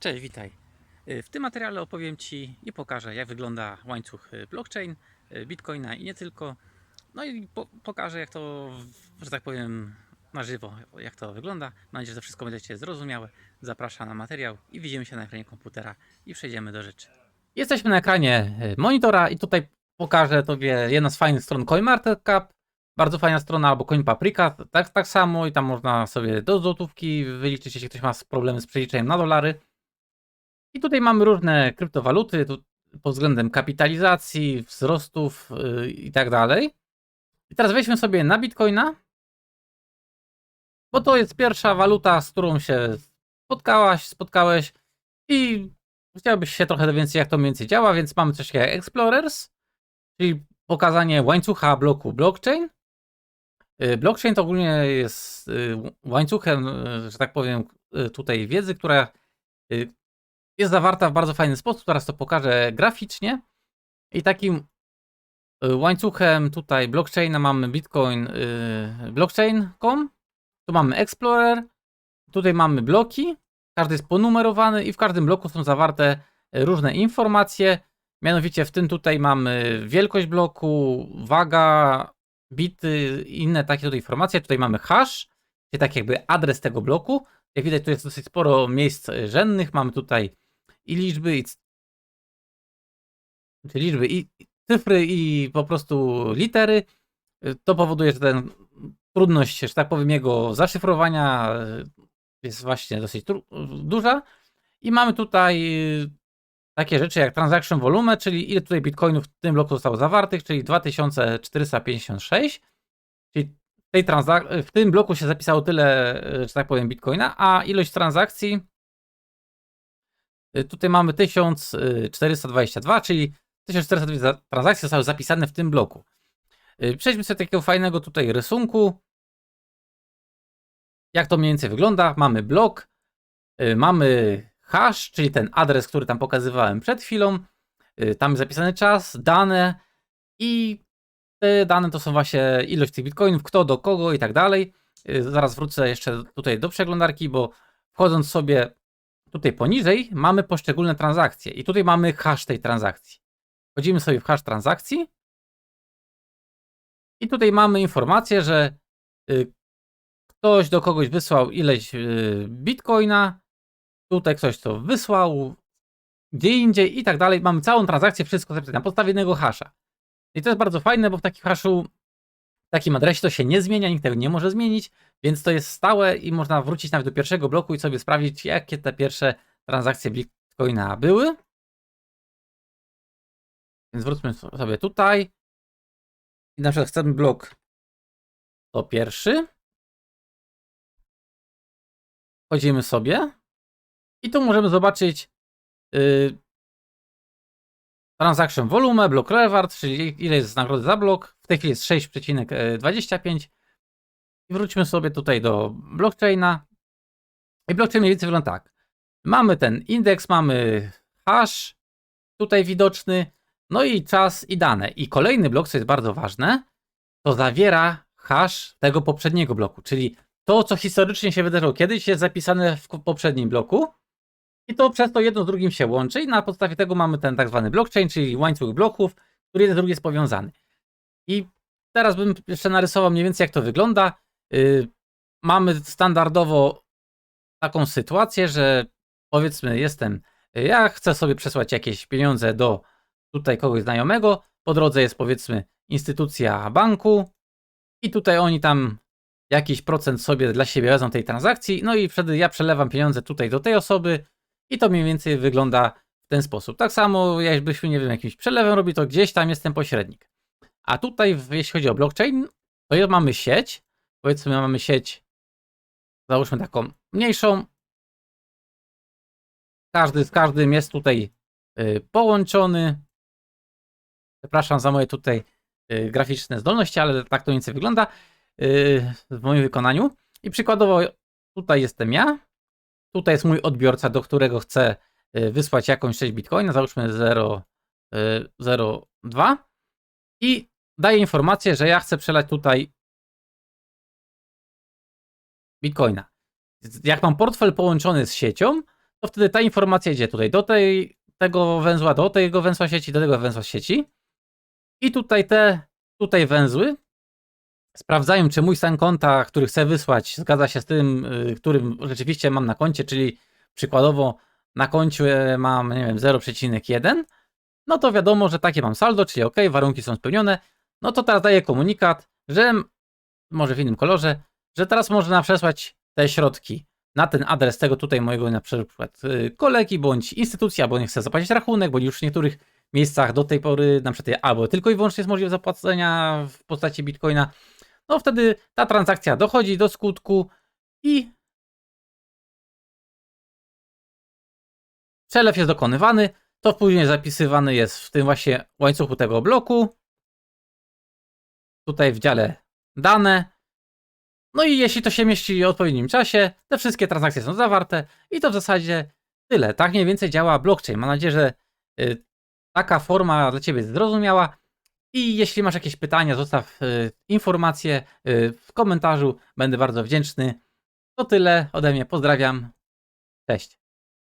Cześć, witaj. Y, W tym materiale opowiem Ci i pokażę, jak wygląda łańcuch y, blockchain, y, bitcoina i nie tylko. No i po pokażę, jak to, że tak powiem, na żywo, jak to wygląda. Mam nadzieję, że to wszystko będzie zrozumiałe. Zapraszam na materiał i widzimy się na ekranie komputera i przejdziemy do rzeczy. Jesteśmy na ekranie monitora i tutaj pokażę Tobie jedna z fajnych stron CoinMarketCap. Bardzo fajna strona, albo CoinPaprika, tak, tak samo i tam można sobie do złotówki wyliczyć, jeśli ktoś ma problemy z przeliczeniem na dolary. I tutaj mamy różne kryptowaluty tu, pod względem kapitalizacji, wzrostów yy, i tak dalej. I teraz weźmy sobie na Bitcoina, bo to jest pierwsza waluta, z którą się spotkałaś, spotkałeś i chciałbyś się trochę dowiedzieć, jak to mniej więcej działa, więc mamy coś jak Explorers, czyli pokazanie łańcucha bloku blockchain. Yy, Blockchain to ogólnie jest yy, łańcuchem, yy, że tak powiem, tutaj wiedzy, która jest zawarta w bardzo fajny sposób. Teraz to pokażę graficznie. I takim y, łańcuchem tutaj blockchaina mamy Bitcoin y, blockchain.com. Tu mamy Explorer. Tutaj mamy bloki. Każdy jest ponumerowany i w każdym bloku są zawarte y, różne informacje. Mianowicie w tym tutaj mamy wielkość bloku, waga, bity, inne takie tutaj informacje. Tutaj mamy hash, czyli tak jakby adres tego bloku. Jak widać, tu jest dosyć sporo miejsc y, rzędnych. Mamy tutaj i liczby, i, czy liczby, i cyfry, i po prostu litery. Y, To powoduje, że ten trudność, że tak powiem, jego zaszyfrowania y, jest właśnie dosyć tru- duża. I mamy tutaj y, takie rzeczy jak transaction volume, czyli ile tutaj bitcoinów w tym bloku zostało zawartych, czyli 2456. Czyli w, w tym bloku się zapisało tyle, y, że tak powiem, bitcoina, a ilość transakcji Y, Tutaj mamy 1422, czyli 1400 transakcji zostały zapisane w tym bloku. Y, Przejdźmy sobie takiego fajnego tutaj rysunku. Jak to mniej więcej wygląda? Mamy blok, y, mamy hash, czyli ten adres, który tam pokazywałem przed chwilą. Y, Tam jest zapisany czas, dane i te dane to są właśnie ilość tych bitcoinów, kto do kogo i tak dalej. Y, Zaraz wrócę jeszcze tutaj do przeglądarki, bo wchodząc sobie tutaj poniżej mamy poszczególne transakcje i tutaj mamy hash tej transakcji. Wchodzimy sobie w hash transakcji i tutaj mamy informację, że y, ktoś do kogoś wysłał ileś y, bitcoina, tutaj ktoś to wysłał, gdzie indziej i tak dalej. Mamy całą transakcję, wszystko zapisane na podstawie jednego hasza. I to jest bardzo fajne, bo w takim haszu, takim adresie to się nie zmienia, nikt tego nie może zmienić, więc to jest stałe i można wrócić nawet do pierwszego bloku i sobie sprawdzić, jakie te pierwsze transakcje Bitcoina były. Więc wróćmy sobie tutaj. I na przykład chcemy blok to pierwszy. Wchodzimy sobie. I tu możemy zobaczyć yy, transaction volume, blok reward, czyli ile jest nagrody za blok. W tej chwili jest 6,25. I wróćmy sobie tutaj do blockchaina. I blockchain mniej więcej wygląda tak. Mamy ten indeks, mamy hash tutaj widoczny, no i czas i dane. I kolejny blok, co jest bardzo ważne, to zawiera hash tego poprzedniego bloku, czyli to, co historycznie się wydarzyło kiedyś, jest zapisane w poprzednim bloku i to przez to jedno z drugim się łączy i na podstawie tego mamy ten tak zwany blockchain, czyli łańcuch bloków, który jeden z drugim jest powiązany. I teraz bym jeszcze narysował mniej więcej, jak to wygląda. Yy, mamy standardowo taką sytuację, że powiedzmy jestem, ja chcę sobie przesłać jakieś pieniądze do tutaj kogoś znajomego, po drodze jest powiedzmy instytucja banku i tutaj oni tam jakiś procent sobie dla siebie wezmą tej transakcji, no i wtedy ja przelewam pieniądze tutaj do tej osoby i to mniej więcej wygląda w ten sposób. Tak samo jakbyśmy, nie wiem, jakimś przelewem robi, to gdzieś tam jest ten pośrednik. A tutaj, jeśli chodzi o blockchain, to mamy sieć, powiedzmy mamy sieć, załóżmy taką mniejszą, każdy z każdym jest tutaj y, połączony. Przepraszam za moje tutaj y, graficzne zdolności, ale tak to więcej wygląda y, w moim wykonaniu. I przykładowo tutaj jestem ja, tutaj jest mój odbiorca, do którego chcę y, wysłać jakąś część bitcoina, załóżmy 0,02 i daję informację, że ja chcę przelać tutaj bitcoina. Jak mam portfel połączony z siecią, to wtedy ta informacja idzie tutaj do tej, tego węzła, do tego węzła sieci, do tego węzła sieci. I tutaj te tutaj węzły sprawdzają, czy mój stan konta, który chcę wysłać, zgadza się z tym, y, którym rzeczywiście mam na koncie, czyli przykładowo na koncie mam, nie wiem, 0,1, no to wiadomo, że takie mam saldo, czyli OK, warunki są spełnione. No to teraz daję komunikat, że może w innym kolorze, że teraz można przesłać te środki na ten adres tego tutaj mojego na przykład y, kolegi bądź instytucja, bo nie chce zapłacić rachunek, bo już w niektórych miejscach do tej pory na przykład albo tylko i wyłącznie jest możliwe zapłacenia w postaci bitcoina, no wtedy ta transakcja dochodzi do skutku i przelew jest dokonywany, to później zapisywany jest w tym właśnie łańcuchu tego bloku, tutaj w dziale dane, no i jeśli to się mieści w odpowiednim czasie, te wszystkie transakcje są zawarte i to w zasadzie tyle. Tak mniej więcej działa blockchain. Mam nadzieję, że y, taka forma dla Ciebie jest zrozumiała. I jeśli masz jakieś pytania, zostaw y, informacje y, w komentarzu. Będę bardzo wdzięczny. To tyle ode mnie. Pozdrawiam. Cześć.